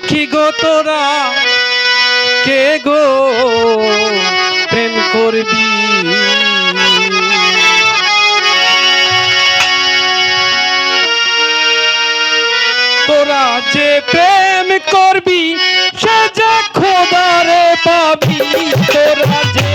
সখী গো তোরা, কে গো প্রেম করবি? তোরা যে প্রেম করবি, সে যে খোদারে পাবি। তোরা যে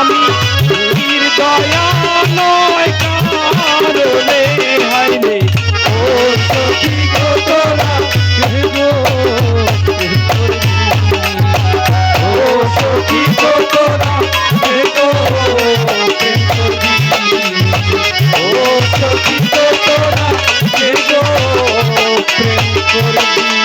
আমি দয়া নয়, কারণে হয়নি ও সখী ঘটনা ও সখী ঘটনা ও সখী ঘটনা প্রেম করবি